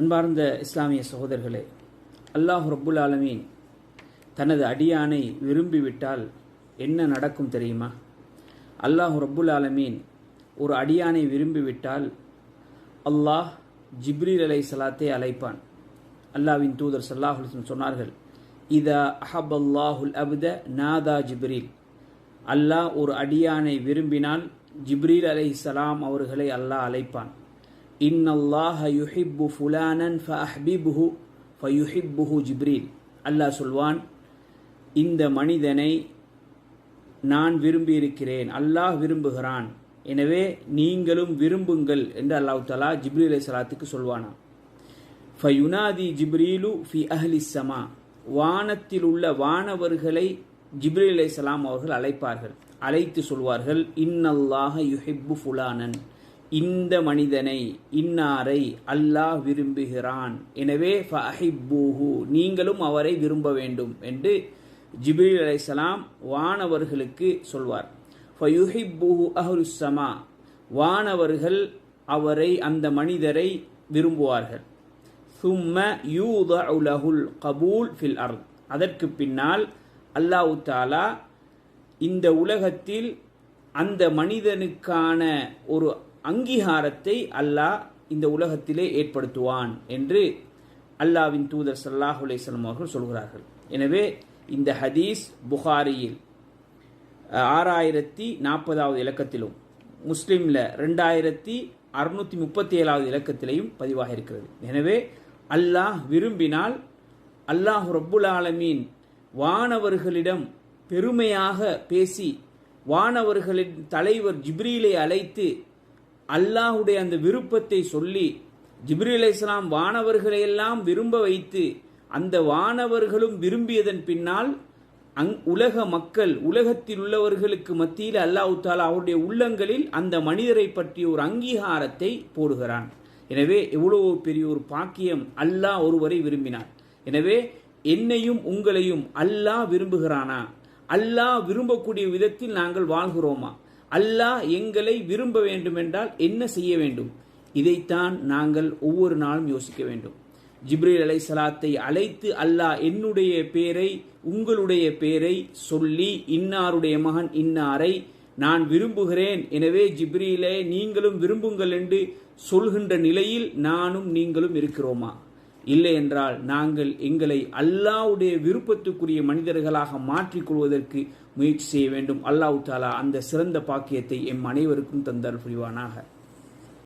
அன்பார்ந்த இஸ்லாமிய சகோதரர்களே அல்லாஹ் ரப்புல் ஆலமீன் தனது அடியானை விரும்பிவிட்டால் என்ன நடக்கும் தெரியுமா? அல்லாஹ் ரப்புல் ஆலமீன் ஒரு அடியானை விரும்பிவிட்டால் அல்லாஹ் ஜிப்ரீல் அலை சலாத்தை அழைப்பான். அல்லாவின் தூதர் சல்லாஹ் சொன்னார்கள் இதா அஹப் அல்லாஹுல் அபுத நாதா ஜிப்ரீல். அல்லாஹ் ஒரு அடியானை விரும்பினால் ஜிப்ரீல் அலை சலாம் அவர்களை அல்லாஹ் அழைப்பான். இன் அல்லாஹ யுஹிப்பு ஃபுலானன் ஃபஅஹ்பிபுஹு ஃபயுஹிப்புஹு ஜிப்ரீல் அல்லாஹ் சொல்வான் இந்த மனிதனை நான் விரும்பியிருக்கிறேன் அல்லாஹ் விரும்புகிறான். எனவே நீங்களும் விரும்புங்கள் என்று அல்லாஹ் தலா ஜிப்ரி அலை சலாத்துக்கு சொல்வானா. ஃபயுனாதி ஜிப்ரீலு ஃபி அஹ்லி சமா வானத்தில் உள்ள வானவர்களை ஜிப்ரீல் அலை சலாம் அவர்கள் அழைப்பார்கள். அழைத்து சொல்வார்கள் இன்னல்லாஹ யுஹிப்பு ஃபுலானன். இந்த மனிதனை இன்னாரை அல்லாஹ் விரும்புகிறான். எனவே ஃபஹிப்பூஹு நீங்களும் அவரை விரும்ப வேண்டும் என்று ஜிபிரி அலைசலாம் வானவர்களுக்கு சொல்வார். ஃபயுஹிப்பூஹு அஹ்லுசமா வானவர்கள் அவரை அந்த மனிதரை விரும்புவார்கள். சும்ம யூத உலகுல் கபூல் ஃபில் அர் அதற்கு பின்னால் அல்லாஹ் தாலா இந்த உலகத்தில் அந்த மனிதனுக்கான ஒரு அங்கீகாரத்தை அல்லாஹ் இந்த உலகத்திலே ஏற்படுத்துவான் என்று அல்லாவின் தூதர் சல்லாஹ் அலிஸ்லாம் அவர்கள் சொல்கிறார்கள். எனவே இந்த ஹதீஸ் புகாரியில் ஆறாயிரத்தி நாற்பதாவது இலக்கத்திலும் முஸ்லீமில் ரெண்டாயிரத்தி அறுநூற்றி முப்பத்தி ஏழாவது இலக்கத்திலையும் பதிவாக இருக்கிறது. எனவே அல்லாஹ் விரும்பினால் அல்லாஹ் ரப்புல் ஆலமீன் வானவர்களிடம் பெருமையாக பேசி வானவர்களின் தலைவர் ஜிப்ரீலை அழைத்து அல்லாஹுடைய அந்த விருப்பத்தை சொல்லி ஜிப்ரீல் இஸ்லாம் வானவர்களையெல்லாம் விரும்ப வைத்து அந்த வானவர்களும் விரும்பியதன் பின்னால் அங் உலக மக்கள் உலகத்தில் உள்ளவர்களுக்கு மத்தியில் அல்லாஹு தாலா அவருடைய உள்ளங்களில் அந்த மனிதரை பற்றிய ஒரு அங்கீகாரத்தை போடுகிறான். எனவே எவ்வளவு பெரிய ஒரு பாக்கியம் அல்லாஹ் ஒருவரை விரும்பினார் எனவே என்னையும் உங்களையும் அல்லாஹ் விரும்புகிறானா? அல்லாஹ் விரும்பக்கூடிய விதத்தில் நாங்கள் வாழ்கிறோமா? அல்லாஹ் எங்களை விரும்ப வேண்டுமென்றால் என்ன செய்ய வேண்டும்? இதைத்தான் நாங்கள் ஒவ்வொரு நாளும் யோசிக்க வேண்டும். ஜிப்ரீல் அலை சலாத்தை அழைத்து அல்லாஹ் என்னுடைய பேரை உங்களுடைய பேரை சொல்லி இன்னாருடைய மகன் இன்னாரை நான் விரும்புகிறேன். எனவே ஜிப்ரீலே நீங்களும் விரும்புங்கள் என்று சொல்கின்ற நிலையில் நானும் நீங்களும் இருக்கிறோமா? இல்லை என்றால் நாங்கள் எங்களை அல்லாவுடைய விருப்பத்துக்குரிய மனிதர்களாக மாற்றிக்கொள்வதற்கு முயற்சி செய்ய வேண்டும். அல்லாஹ் தாலா அந்த சிறந்த பாக்கியத்தை எம் அனைவருக்கும் தந்தார் புரிவானாக.